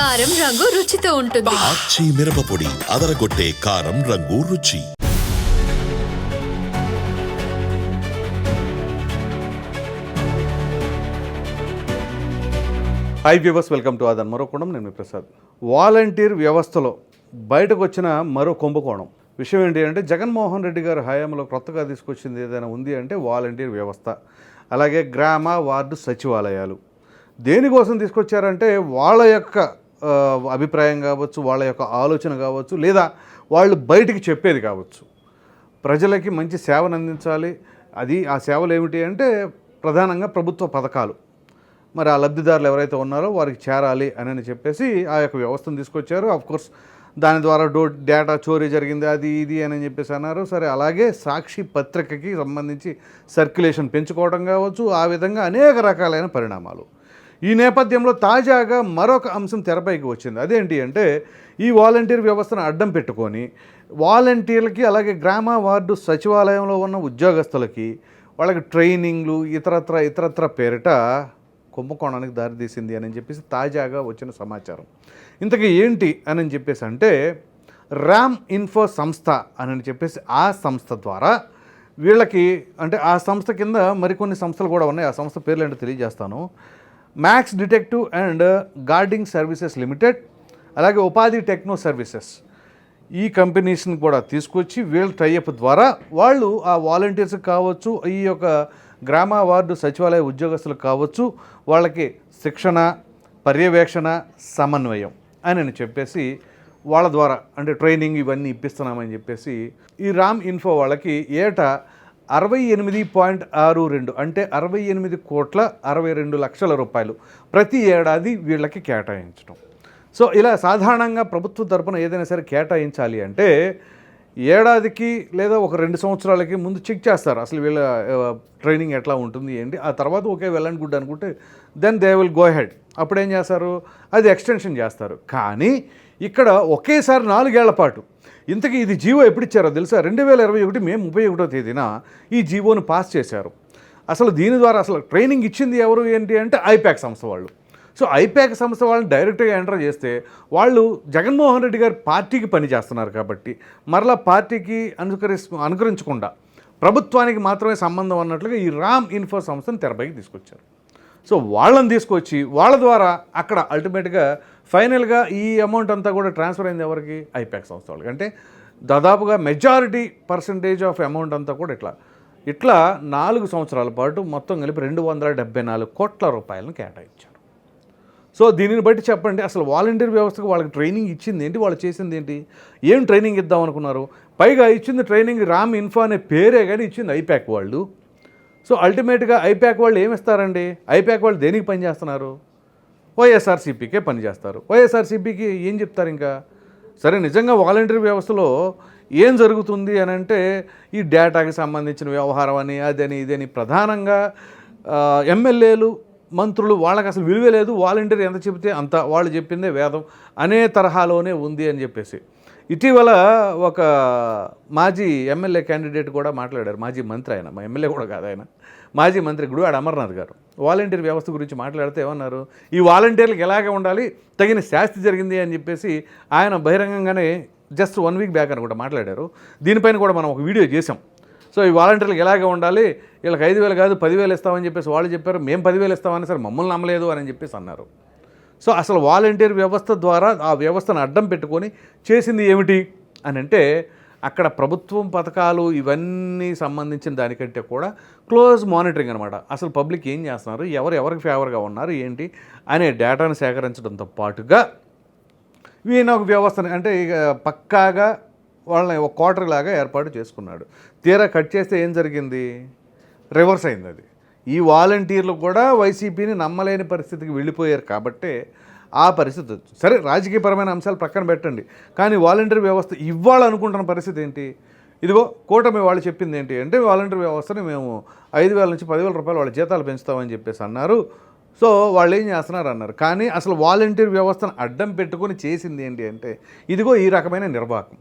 కారం రంగు రుచితో ఉంటుంది. ఆచి మిరపపొడి అదరగొట్టే కారం రంగు రుచి. Hi viewers welcome to Aadhan మరో నేను మీ ప్రసాద్. వాలంటీర్ వ్యవస్థలో బయటకు వచ్చిన మరో కుంభకోణం. విషయం ఏంటి అంటే జగన్మోహన్ రెడ్డి గారి హయాంలో కొత్తగా తీసుకొచ్చింది ఏదైనా ఉంది అంటే వాలంటీర్ వ్యవస్థ. అలాగే గ్రామ వార్డు సచివాలయాలు. దేనికోసం తీసుకొచ్చారంటే వాళ్ళ యొక్క అభిప్రాయం కావచ్చు వాళ్ళ యొక్క ఆలోచన కావచ్చు లేదా వాళ్ళు బయటికి చెప్పేది కావచ్చు. ప్రజలకి మంచి సేవను అందించాలి. అది ఆ సేవలు ఏమిటి అంటే ప్రధానంగా ప్రభుత్వ పథకాలు. మరి ఆ లబ్ధిదారులు ఎవరైతే ఉన్నారో వారికి చేరాలి అని అని చెప్పేసి ఆ యొక్క వ్యవస్థను తీసుకొచ్చారు. కోర్స్ దాని ద్వారా డో డేటా చోరీ జరిగింది అది ఇది అని చెప్పేసి అన్నారు. సరే అలాగే సాక్షి పత్రికకి సంబంధించి సర్క్యులేషన్ పెంచుకోవడం కావచ్చు. ఆ విధంగా అనేక రకాలైన పరిణామాలు. ఈ నేపథ్యంలో తాజాగా మరొక అంశం తెరపైకి వచ్చింది. అదేంటి అంటే ఈ వాలంటీర్ వ్యవస్థను అడ్డం పెట్టుకొని వాలంటీర్లకి అలాగే గ్రామ వార్డు సచివాలయంలో ఉన్న ఉద్యోగస్తులకి వాళ్ళకి ట్రైనింగ్లు ఇతరత్ర ఇతరత్ర పేరిట కుంభకోణానికి దారితీసింది అని చెప్పేసి తాజాగా వచ్చిన సమాచారం. ఇంతకీ ఏంటి అని చెప్పేసి అంటే ర్యామ్ ఇన్ఫో సంస్థ అని చెప్పేసి ఆ సంస్థ ద్వారా వీళ్ళకి అంటే ఆ సంస్థ కింద మరికొన్ని సంస్థలు కూడా ఉన్నాయి. ఆ సంస్థ పేర్లు ఏంటో తెలియజేస్తాను. Max detective and guarding services limited అలాగే ఉపాధి టెక్నో సర్వీసెస్ ఈ కంపెనీస్ని కూడా తీసుకొచ్చి వీళ్ళ టైఅప్ ద్వారా వాళ్ళు ఆ వాలంటీర్స్ కావచ్చు ఈ యొక్క గ్రామ వార్డు సచివాలయ ఉద్యోగస్తులకు కావచ్చు వాళ్ళకి శిక్షణ పర్యవేక్షణ సమన్వయం అని నేను చెప్పేసి వాళ్ళ ద్వారా అంటే ట్రైనింగ్ ఇవన్నీ ఇప్పిస్తున్నామని చెప్పేసి ఈ రామ్ ఇన్ఫో వాళ్ళకి ఏటా అరవై ఎనిమిది పాయింట్ ఆరు రెండు అంటే అరవై ఎనిమిది కోట్ల అరవై రెండు లక్షల రూపాయలు ప్రతి ఏడాది వీళ్ళకి కేటాయించడం సో ఇలా సాధారణంగా ప్రభుత్వ తరపున ఏదైనా సరే కేటాయించాలి అంటే ఏడాదికి లేదా ఒక రెండు సంవత్సరాలకి ముందు చెక్ చేస్తారు. అసలు వీళ్ళ ట్రైనింగ్ ఎట్లా ఉంటుంది ఏంటి? ఆ తర్వాత ఒకే వెళ్ళండి గుడ్ అనుకుంటే then they will go head అప్పుడు ఏం చేస్తారు? అది ఎక్స్టెన్షన్ చేస్తారు. కానీ ఇక్కడ ఒకేసారి నాలుగేళ్ళ పాటు ఇంతకీ ఇది జీవో ఎప్పుడు ఇచ్చారో తెలుసా? రెండు వేల ఇరవై ఒకటి మే ముప్పై ఒకటో తేదీన ఈ జీవోను పాస్ చేశారు. అసలు దీని ద్వారా అసలు ట్రైనింగ్ ఇచ్చింది ఎవరు ఏంటి అంటే ఐప్యాక్ సంస్థ వాళ్ళు. సో ఐపాక్ సంస్థ వాళ్ళని డైరెక్ట్గా ఎంటర్ చేస్తే వాళ్ళు జగన్మోహన్ రెడ్డి గారి పార్టీకి పని చేస్తున్నారు కాబట్టి మరలా పార్టీకి అనుకరి అనుకరించకుండా ప్రభుత్వానికి మాత్రమే సంబంధం అన్నట్లుగా ఈ రామ్ ఇన్ఫో సంస్థను తెరపైకి తీసుకొచ్చారు. సో వాళ్ళని తీసుకొచ్చి వాళ్ళ ద్వారా అక్కడ అల్టిమేట్గా ఫైనల్గా ఈ అమౌంట్ అంతా కూడా ట్రాన్స్ఫర్ అయింది ఎవరికి? ఐపాక్ సంస్థ వాళ్ళకి. అంటే దాదాపుగా మెజారిటీ పర్సంటేజ్ ఆఫ్ అమౌంట్ అంతా కూడా ఇట్లా ఇట్లా నాలుగు సంవత్సరాల పాటు మొత్తం కలిపి రెండు వందల డెబ్బై నాలుగు కోట్ల రూపాయలను కేటాయించారు. సో దీనిని బట్టి చెప్పండి అసలు వాలంటీర్ వ్యవస్థకు వాళ్ళకి ట్రైనింగ్ ఇచ్చింది ఏంటి? వాళ్ళు చేసింది ఏంటి? ఏం ట్రైనింగ్ ఇద్దాం అనుకున్నారు? పైగా ఇచ్చింది ట్రైనింగ్ రామ్ ఇన్ఫా అనే పేరే కానీ ఇచ్చింది ఐప్యాక్ వాళ్ళు. సో అల్టిమేట్గా ఐప్యాక్ వాళ్ళు ఏమిస్తారండి ఐప్యాక్ వాళ్ళు దేనికి పనిచేస్తున్నారు వైఎస్ఆర్సీపీకే పనిచేస్తారు వైఎస్ఆర్సీపీకి ఏం చెప్తారు ఇంకా? సరే నిజంగా వాలంటీర్ వ్యవస్థలో ఏం జరుగుతుంది అని అంటే ఈ డేటాకి సంబంధించిన వ్యవహారం అని అదని ఇదని ప్రధానంగా ఎమ్మెల్యేలు మంత్రులు వాళ్ళకి అసలు విలువే లేదు వాలంటీర్ ఎంత చెబితే అంత వాళ్ళు చెప్పిందే వేదం అనే తరహాలోనే ఉంది అని చెప్పేసి. ఇటీవల ఒక మాజీ ఎమ్మెల్యే క్యాండిడేట్ కూడా మాట్లాడారు మాజీ మంత్రి ఆయన మా ఎమ్మెల్యే కూడా కాదు ఆయన. మాజీ మంత్రి గుడివాడ అమర్నాథ్ గారు. వాలంటీర్ వ్యవస్థ గురించి మాట్లాడితే ఏమన్నారు? ఈ వాలంటీర్లకు ఎలాగే ఉండాలి తగిన శాస్తి జరిగింది అని చెప్పేసి ఆయన బహిరంగంగానే జస్ట్ వన్ వీక్ బ్యాక్ అని కూడా మాట్లాడారు. దీనిపైన కూడా మనం ఒక వీడియో చేసాం సో ఈ వాలంటీర్లకు ఎలాగ ఉండాలి? వీళ్ళకి ఐదు వేలు కాదు పదివేలు ఇస్తామని చెప్పేసి వాళ్ళు చెప్పారు మేము పదివేలు ఇస్తామని సరే మమ్మల్ని నమ్మలేదు అని చెప్పేసి అన్నారు. సో అసలు వాలంటీర్ వ్యవస్థ ద్వారా ఆ వ్యవస్థను అడ్డం పెట్టుకొని చేసింది ఏమిటి అని అంటే అక్కడ ప్రభుత్వం పథకాలు ఇవన్నీ సంబంధించిన దానికంటే కూడా క్లోజ్ మానిటరింగ్ అనమాట అసలు పబ్లిక్ ఏం చేస్తున్నారు? ఎవరు ఎవరికి ఫేవర్గా ఉన్నారు? ఏంటి? అనే డేటాను సేకరించడంతో పాటుగా ఈయన ఒక వ్యవస్థని అంటే ఇక పక్కాగా వాళ్ళని ఒక క్వార్టర్ లాగా ఏర్పాటు చేసుకున్నాడు. తీరా కట్ చేస్తే ఏం జరిగింది? రివర్స్ అయింది అది. ఈ వాలంటీర్లు కూడా వైసీపీని నమ్మలేని పరిస్థితికి వెళ్ళిపోయారు కాబట్టే ఆ పరిస్థితి సరే రాజకీయపరమైన అంశాలు పక్కన పెట్టండి. కానీ వాలంటీర్ వ్యవస్థ ఇవ్వాలనుకుంటున్న పరిస్థితి ఏంటి? ఇదిగో కూటమి వాళ్ళు చెప్పింది ఏంటి అంటే వాలంటీర్ వ్యవస్థని మేము ఐదు వేల నుంచి పదివేల రూపాయలు వాళ్ళ జీతాలు పెంచుతామని చెప్పేసి అన్నారు. సో వాళ్ళు ఏం చేస్తున్నారు? అన్నారు. కానీ అసలు వాలంటీర్ వ్యవస్థను అడ్డం పెట్టుకొని చేసింది ఏంటి అంటే ఇదిగో ఈ రకమైన నిర్వాహకం.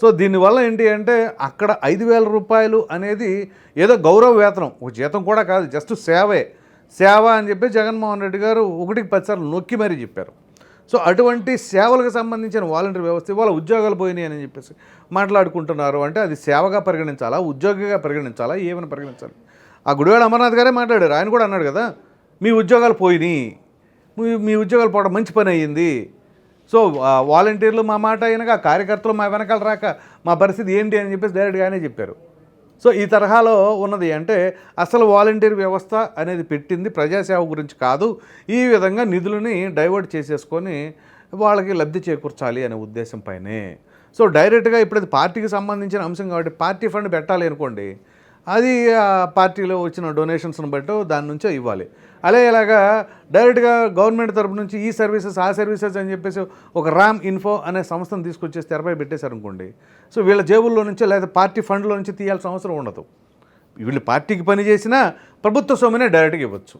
సో దీనివల్ల ఏంటి అంటే అక్కడ ఐదు వేల రూపాయలు అనేది ఏదో గౌరవ వేతనం ఒక జీతం కూడా కాదు జస్ట్ సేవే. సేవ అని చెప్పి జగన్మోహన్ రెడ్డి గారు ఒకటికి పదిసార్లు నొక్కి మరీ చెప్పారు. సో అటువంటి సేవలకు సంబంధించిన వాలంటీర్ వ్యవస్థ ఇవాళ ఉద్యోగాలు పోయినాయి అని చెప్పేసి మాట్లాడుకుంటున్నారు. అంటే అది సేవగా పరిగణించాలా ఉద్యోగిగా పరిగణించాలా ఏమని పరిగణించాలి? ఆ గుడివాడ అమర్నాథ్ గారే మాట్లాడారు. ఆయన కూడా అన్నాడు కదా మీ ఉద్యోగాలు పోయినాయి. మీ మీ ఉద్యోగాలు పోవడం మంచి పని అయ్యింది. సో వాలంటీర్లు మా మాట అయినగా కార్యకర్తలు మా వెనకాల రాక మా పరిస్థితి ఏంటి అని చెప్పేసి డైరెక్ట్గానే చెప్పారు. సో ఈ తరహాలో ఉన్నది అంటే అసలు వాలంటీర్ వ్యవస్థ అనేది పెట్టింది ప్రజాసేవ గురించి కాదు ఈ విధంగా నిధులని డైవర్ట్ చేసేసుకొని వాళ్ళకి లబ్ధి చేకూర్చాలి అనే ఉద్దేశం పైనే. సో డైరెక్ట్గా ఇప్పుడు అది పార్టీకి సంబంధించిన అంశం కాబట్టి పార్టీ ఫండ్ పెట్టాలి అనుకోండి అది ఆ పార్టీలో వచ్చిన డొనేషన్స్ని బట్టి దాని నుంచే ఇవ్వాలి. అలా ఇలాగా డైరెక్ట్గా గవర్నమెంట్ తరపు నుంచి ఈ సర్వీసెస్ ఆ సర్వీసెస్ అని చెప్పేసి ఒక రామ్ ఇన్ఫో అనే సంస్థను తీసుకొచ్చేసి తెరపై పెట్టేశారు అనుకోండి సో వీళ్ళ జేబుల్లో నుంచో లేదా పార్టీ ఫండ్లో నుంచి తీయాల్సిన అవసరం ఉండదు. వీళ్ళు పార్టీకి పని చేసినా ప్రభుత్వ సొమ్మునే డైరెక్ట్గా ఇవ్వచ్చు.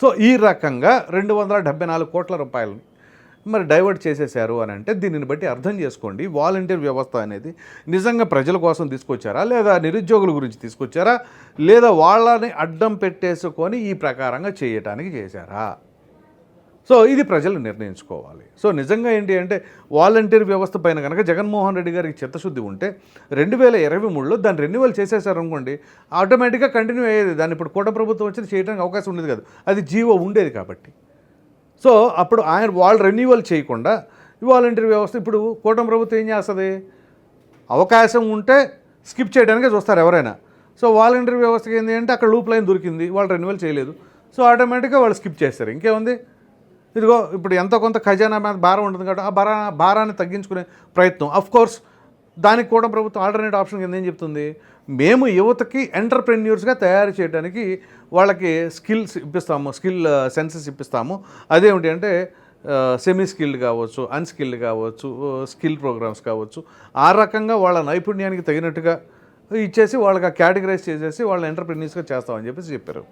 సో ఈ రకంగా రెండు వందల డెబ్బై నాలుగు కోట్ల రూపాయలని మరి డైవర్ట్ చేసేశారు అని అంటే దీనిని బట్టి అర్థం చేసుకోండి. వాలంటీర్ వ్యవస్థ అనేది నిజంగా ప్రజల కోసం తీసుకొచ్చారా? లేదా నిరుద్యోగుల గురించి తీసుకొచ్చారా? లేదా వాళ్ళని అడ్డం పెట్టేసుకొని ఈ ప్రకారంగా చేయటానికి చేశారా? సో ఇది ప్రజలు నిర్ణయించుకోవాలి. సో నిజంగా ఏంటి అంటే వాలంటీర్ వ్యవస్థ పైన కనుక జగన్మోహన్ రెడ్డి గారికి చిత్తశుద్ధి ఉంటే రెండు వేల ఇరవై మూడులో దాన్ని రెన్యువల్ చేసేసారు అనుకోండి ఆటోమేటిక్గా కంటిన్యూ అయ్యేది. దాన్ని ఇప్పుడు కూట ప్రభుత్వం వచ్చి చేయడానికి అవకాశం ఉండేది కాదు. అది జీవో ఉండేది కాబట్టి. సో అప్పుడు ఆయన వాళ్ళు రెన్యువల్ చేయకుండా వాలంటీర్ వ్యవస్థ ఇప్పుడు కూటమి ప్రభుత్వం ఏం చేస్తుంది? అవకాశం ఉంటే స్కిప్ చేయడానికే చూస్తారు ఎవరైనా. సో వాలంటీర్ వ్యవస్థకి ఏంటి అంటే అక్కడ లూప్ లైన్ దొరికింది వాళ్ళు రెన్యువల్ చేయలేదు. సో ఆటోమేటిక్గా వాళ్ళు స్కిప్ చేస్తారు. ఇంకేముంది? ఇదిగో ఇప్పుడు ఎంతో కొంత ఖజానా మీద భారం ఉంటుంది కాబట్టి ఆ భారా భారాన్ని తగ్గించుకునే ప్రయత్నం. అఫ్ కోర్స్ దానికి కూడా ప్రభుత్వం ఆల్టర్నేట్ ఆప్షన్ కింద ఏం చెప్తుంది? మేము యువతకి ఎంటర్ప్రెన్యూర్స్గా తయారు చేయడానికి వాళ్ళకి స్కిల్స్ ఇప్పిస్తాము స్కిల్ సెన్సెస్ ఇప్పిస్తాము. అదేమిటి అంటే సెమీ స్కిల్డ్ కావచ్చు అన్స్కిల్డ్ కావచ్చు స్కిల్ ప్రోగ్రామ్స్ కావచ్చు ఆ రకంగా వాళ్ళ నైపుణ్యానికి తగినట్టుగా ఇచ్చేసి వాళ్ళకి ఆ కేటగరైజ్ చేసేసి వాళ్ళ ఎంటర్ప్రెన్యూర్స్గా చేస్తామని చెప్పేసి చెప్పారు.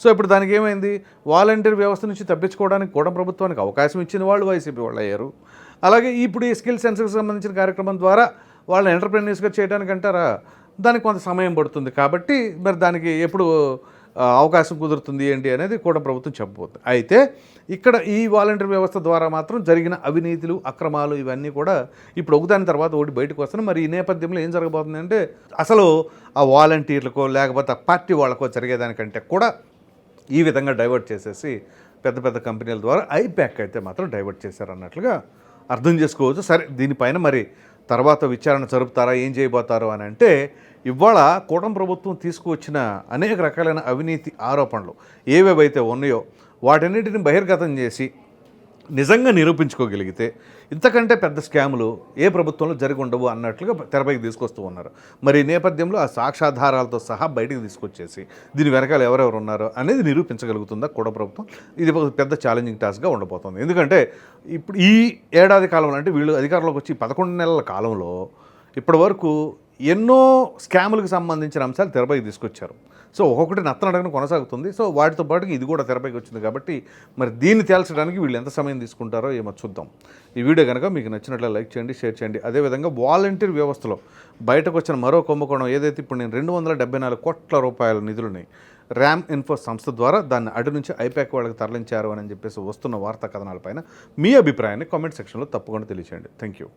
సో ఇప్పుడు దానికి ఏమైంది? వాలంటీర్ వ్యవస్థ నుంచి తప్పించుకోవడానికి కూడా ప్రభుత్వానికి అవకాశం ఇచ్చిన వాళ్ళు వైసీపీ వాళ్ళు అయ్యారు. అలాగే ఇప్పుడు ఈ స్కిల్ సెన్సర్కి సంబంధించిన కార్యక్రమం ద్వారా వాళ్ళని ఎంటర్ప్రెన్యూర్స్గా చేయడానికి అంటారా దానికి కొంత సమయం పడుతుంది కాబట్టి మరి దానికి ఎప్పుడు అవకాశం కుదురుతుంది ఏంటి అనేది కూడా ప్రభుత్వం చెప్పబోతుంది. అయితే ఇక్కడ ఈ వాలంటీర్ వ్యవస్థ ద్వారా మాత్రం జరిగిన అవినీతులు అక్రమాలు ఇవన్నీ కూడా ఇప్పుడు ఒకదాని తర్వాత ఒకటి బయటకు వస్తున్నాయి. మరి ఈ నేపథ్యంలో ఏం జరగబోతుంది అంటే అసలు ఆ వాలంటీర్లకో లేకపోతే ఆ పార్టీ వాళ్ళకో జరిగేదానికంటే కూడా ఈ విధంగా డైవర్ట్ చేసేసి పెద్ద పెద్ద కంపెనీల ద్వారా ఐప్యాక్ అయితే మాత్రం డైవర్ట్ చేశారు అన్నట్లుగా అర్థం చేసుకోవచ్చు. సరే దీనిపైన మరి తర్వాత విచారణ జరుపుతారా ఏం చేయబోతారు అని అంటే ఇవాళ కూటమి ప్రభుత్వం తీసుకువచ్చిన అనేక రకాలైన అవినీతి ఆరోపణలు ఏవేవైతే ఉన్నాయో వాటన్నిటిని బహిర్గతం చేసి నిజంగా నిరూపించుకోగలిగితే ఇంతకంటే పెద్ద స్కాములు ఏ ప్రభుత్వంలో జరిగి ఉండవు అన్నట్లుగా తెరపైకి తీసుకొస్తూ ఉన్నారు. మరి ఈ నేపథ్యంలో ఆ సాక్ష్యాధారాలతో సహా బయటకు తీసుకొచ్చేసి దీని వెనకాల ఎవరెవరు ఉన్నారో అనేది నిరూపించగలుగుతుందా కూడా ప్రభుత్వం? ఇది ఒక పెద్ద ఛాలెంజింగ్ టాస్క్గా ఉండబోతుంది. ఎందుకంటే ఇప్పుడు ఈ ఏడాది కాలంలో అంటే వీళ్ళు అధికారంలోకి వచ్చి పదకొండు నెలల కాలంలో ఇప్పటి వరకు ఎన్నో స్కాములకు సంబంధించిన అంశాలు తెరపైకి తీసుకొచ్చారు. సో ఒక్కొక్కటి నత్తనడగను కొనసాగుతుంది. సో వాటితో పాటు ఇది కూడా తెరపైకి వచ్చింది కాబట్టి మరి దీన్ని తేల్చడానికి వీళ్ళు ఎంత సమయం తీసుకుంటారో ఏమో చూద్దాం. ఈ వీడియో కనుక మీకు నచ్చినట్లే లైక్ చేయండి షేర్ చేయండి. అదేవిధంగా వాలంటీర్ వ్యవస్థలో బయటకు వచ్చిన మరో కుంభకోణం ఏదైతే ఇప్పుడు నేను రెండు వందల డెబ్బై నాలుగు కోట్ల రూపాయల నిధులని ర్యామ్ ఇన్ఫో సంస్థ ద్వారా దాన్ని అటు నుంచి ఐపాక్ వాళ్ళకి తరలించారు అని చెప్పేసి వస్తున్న వార్తా కథనాలపైన మీ అభిప్రాయాన్ని కామెంట్ సెక్షన్లో తప్పకుండా తెలియచేయండి. Thank you